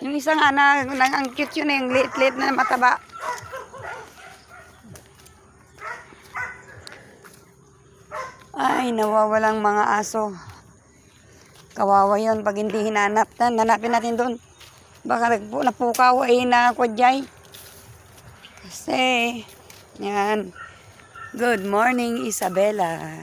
Yung isa nga na, na ang cute yun eh, yung liit-liit na mataba. Ay, nawawalang mga aso. Kawawa yun pag hindi hinanap. Hanapin natin doon. Baka napukaw ay na. Kasi, yan. Good morning, Isabella.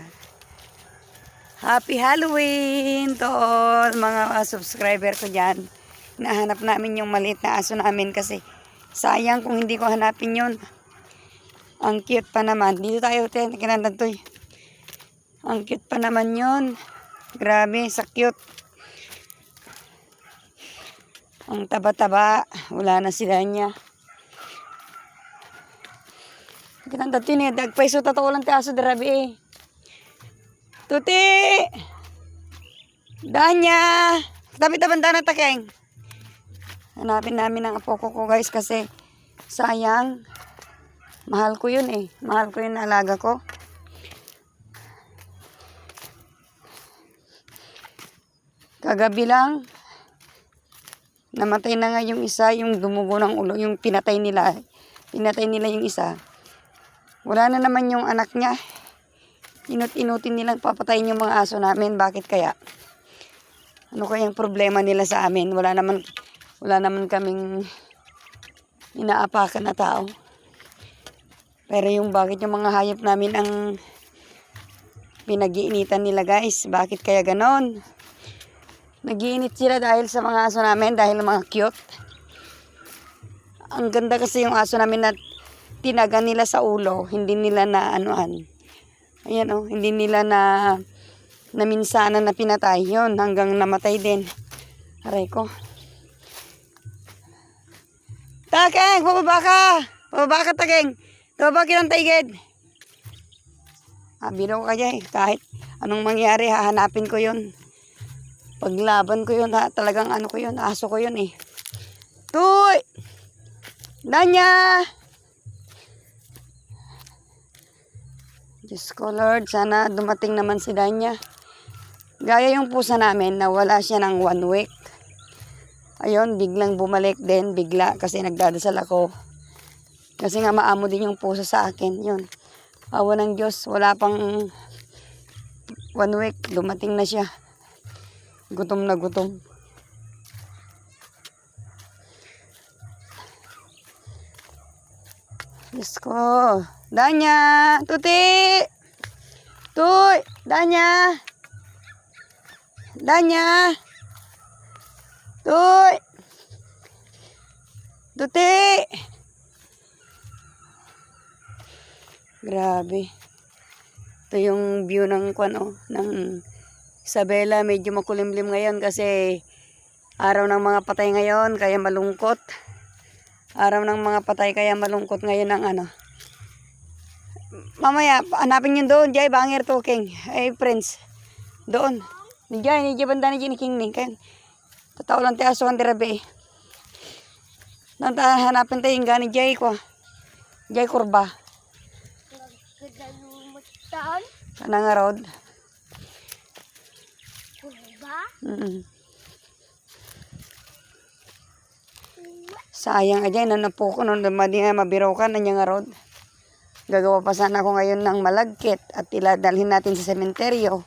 Happy Halloween to all mga subscriber ko dyan. Nahanap namin yung maliit na aso namin kasi sayang kung hindi ko hanapin yun. Ang cute pa naman. Dito tayo, te. Kinandan to eh. Ang cute pa naman yun. Grabe, sa cute. Ang taba-taba. Wala na sila niya. Kinandan to eh. Dagpaiso totoo lang te aso darabi eh. Tuti! Danya! Tabi-taban na takeng. Hanapin namin ang apo ko guys kasi sayang. Mahal ko yun eh. Mahal ko yun alaga ko. Kagabi lang, namatay na nga yung isa, yung dumugo ng ulo, yung pinatay nila. Pinatay nila yung isa. Wala na naman yung anak niya. Inut-inutin nilang papatayin yung mga aso namin. Bakit kaya? Ano kayang problema nila sa amin? Wala naman, wala naman kaming inaapakan na tao. Pero yung bakit yung mga hayop namin ang pinag-iinitan nila guys. Bakit kaya ganon? Nagiinit sila dahil sa mga aso namin, dahil mga cute. Ang ganda kasi yung aso namin na tinaga nila sa ulo, hindi nila na anuan. Ayan oh, hindi nila na naminsanan na pinatay yon hanggang namatay din. Aray ko. Takeng, pababa ka! Pababa ka, Takeng! Pababa ka ng taigid. Ah, biro ka dyan eh. Kahit anong mangyari, hahanapin ko yon Paglaban ko yun, ha, talagang ano ko yun, aso ko yun eh. Tuy! Danya! Diyos ko Lord, sana dumating naman si Danya. Gaya yung pusa namin na wala siya ng one week. Ayun, biglang bumalik din, bigla kasi nagdadasal ako. Kasi nga maamo din yung pusa sa akin, yun. Awa ng Diyos, wala pang one week, dumating na siya. Gutom na gutom. Diyos ko. Danya! Tuti! Tuy! Danya! Danya! Tuy! Tuti! Grabe. Ito yung view ng kwan oh, ng Isabela. Medyo makulimlim ngayon kasi araw ng mga patay ngayon kaya malungkot. Araw ng mga patay kaya malungkot ngayon ang ano. Mamaya, hanapin yun doon. Jay, bangir to, King. Ay, friends. Doon. Ni Jay, ni Jay, ni King ni. Kaya, tataw lang tayo asuhan dirabe. Doon tayo hanapin tayo yung gani Jay ko. Jay kurba. Kadalumutan, Kana nga road. kurba, Mm Sayang aja, nanapo ko nung madi nga mabiraw ka na niya nga road. Gagawa pa sana ako ngayon ng malagkit at iladalhin natin sa sementeryo.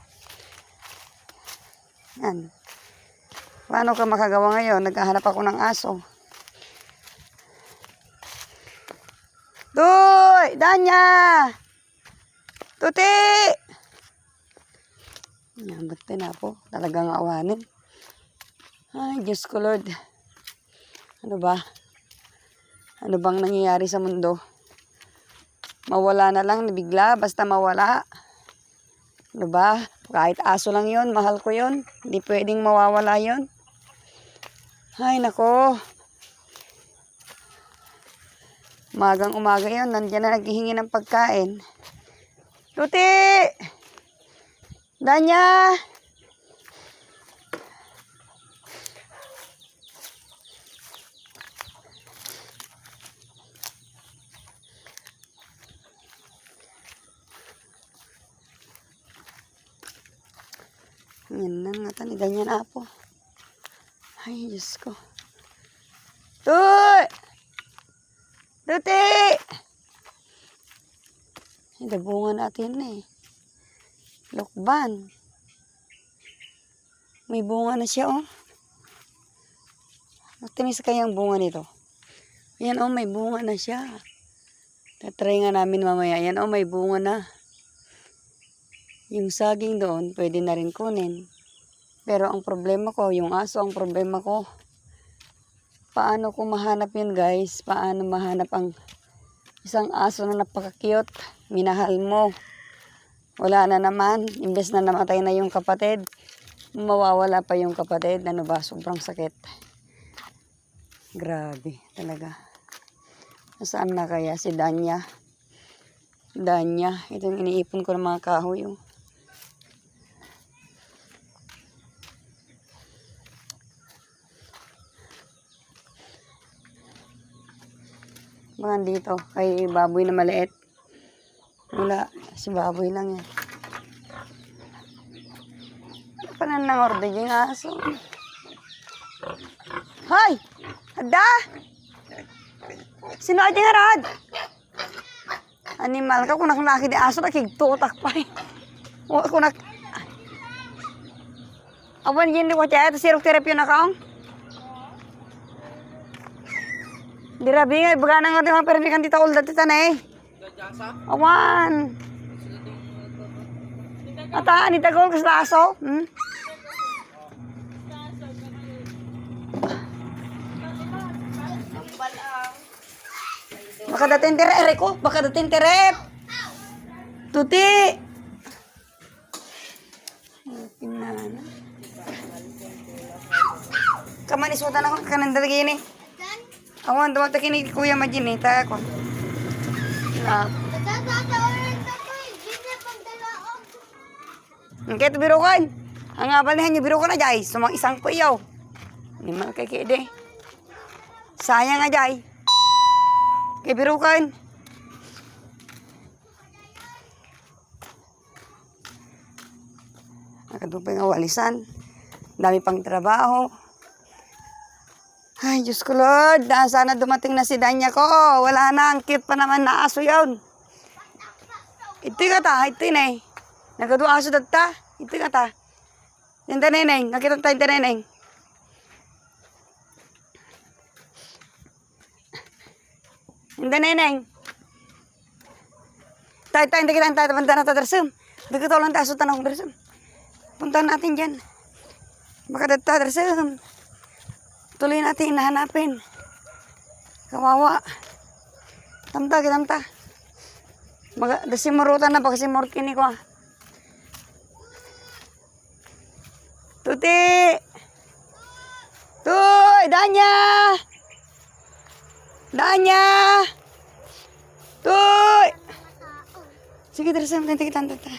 Yan. Paano ka makagawa ngayon? Naghahanap ako ng aso. Tuy! Danya! Tuti! Yan, ba't po? Talagang awanin. Ay, Diyos ko Lord. Ano ba? Ano bang nangyayari sa mundo? Mawala na lang, bigla, basta mawala. Ano ba? Kahit aso lang yon mahal ko yon Hindi pwedeng mawawala yon Ay, nako. Magang umaga yon nandiyan na naghihingi ng pagkain. Tuti! Danya! Yan na nga, tanigan niya na po. Ay, Diyos ko. Tuy! Tuti! Hindi, bunga natin na eh. Lokban. May bunga na siya, oh. Matinis kayang bunga nito. Yan, oh, may bunga na siya. Tatry nga namin mamaya. Yan, oh, may bunga na. Yung saging doon, pwede na rin kunin. Pero ang problema ko, yung aso ang problema ko. Paano ko mahanap yun, guys? Paano mahanap ang isang aso na napaka-cute? Minahal mo. Wala na naman. Imbes na namatay na yung kapatid, mawawala pa yung kapatid. Ano ba? Sobrang sakit. Grabe talaga. Nasaan na kaya si Danya? Danya. Ito yung iniipon ko ng mga kahoy. Oh. Baka dito. Kay baboy na maliit. Wala. Si baboy lang yan. Ano pa na ng order yung aso? Hoy! Ada! Sino ay tingarad? Animal ka, kung nakunaki di aso, nakigtutak pa eh. Kung nak... Awan yun di ko siya, ito sirok therapy na kaong. Di rabi nga, baga na nga di mga permikan tita ulda tita na eh. Awan. Ata, ni tagol kas laso. Hmm? Baka dating tere ko, baka dating terep. Tuti. Pinana. Kaman isutan ako kanan dalagi ni. Awan daw ta kini kuya majin ni ta ako. Na. Ang kaya biro kan. Ang abalihan niyo biro ko na jay. Sumang isang kuyaw. Ni man kay kide. Sayang nga jay. Kay biro kan. Nakadupay nga walisan. Dami pang trabaho. Ay, Diyos ko Lord. Ah, Sana dumating na si Danya ko. Wala na. Ang cute pa naman na aso yun. Ito ka ta. Ito na eh. Nagadu aso dagta. Ito ka ta. Yung taneneng. Nakita tayo taneneng. Yung taneneng. Tayo tayo. Hindi kita tayo. Punta na tayo darsum. Dagto lang tayo. Aso tanong darsum. Punta natin dyan. Baka dagta darsum. Tuloy natin nahanapin. Kawawa. Tamta, tamta. Baga, dasimurutan na, baka simurkin ni ko. ah. Tuti! Tuy! Danya! Danya! Tuy! Sige, darasam. Tanta kita, tanta.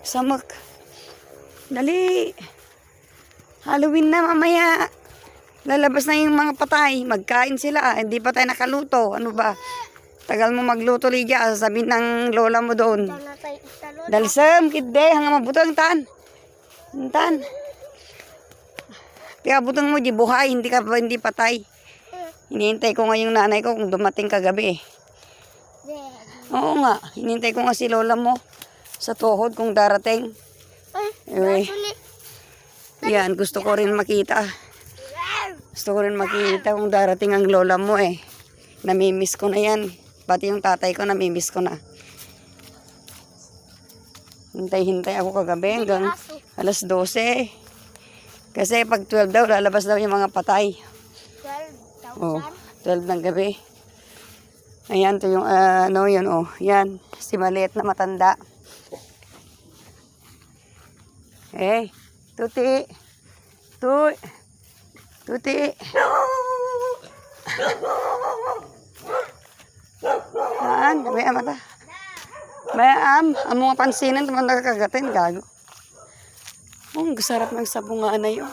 Samak. Dali. Halloween na mamaya. Lalabas na yung mga patay. Magkain sila. Hindi pa tayo nakaluto. Ano ba? Tagal mo magluto, Lydia. Sabihin ng lola mo doon. Dalsam, kidde. Hanga mabuto ang tan. Ang tan. Kaya butong mo, di buhay. Hindi ka pa, hindi patay. Hinihintay ko nga yung nanay ko kung dumating kagabi. Oo nga. Hinihintay ko nga si lola mo sa tuhod kung darating. Anyway. Yan, gusto ko rin makita. Gusto ko rin makita kung darating ang lola mo eh. Namimiss ko na yan. Pati yung tatay ko, namimiss ko na. Hintay-hintay ako kagabi hanggang alas 12. Kasi pag 12 daw, lalabas daw yung mga patay. Oh, 12 ng gabi. Ayan, to yung, ah, ano, yun, oh. Yan, si maliit na matanda. Eh, tuti. Tuy. Tuti. Saan? May ama ta. May am. Ang mga pansinan, tumang nakakagatin, gago. Ang sarap ng sabungaan na yun.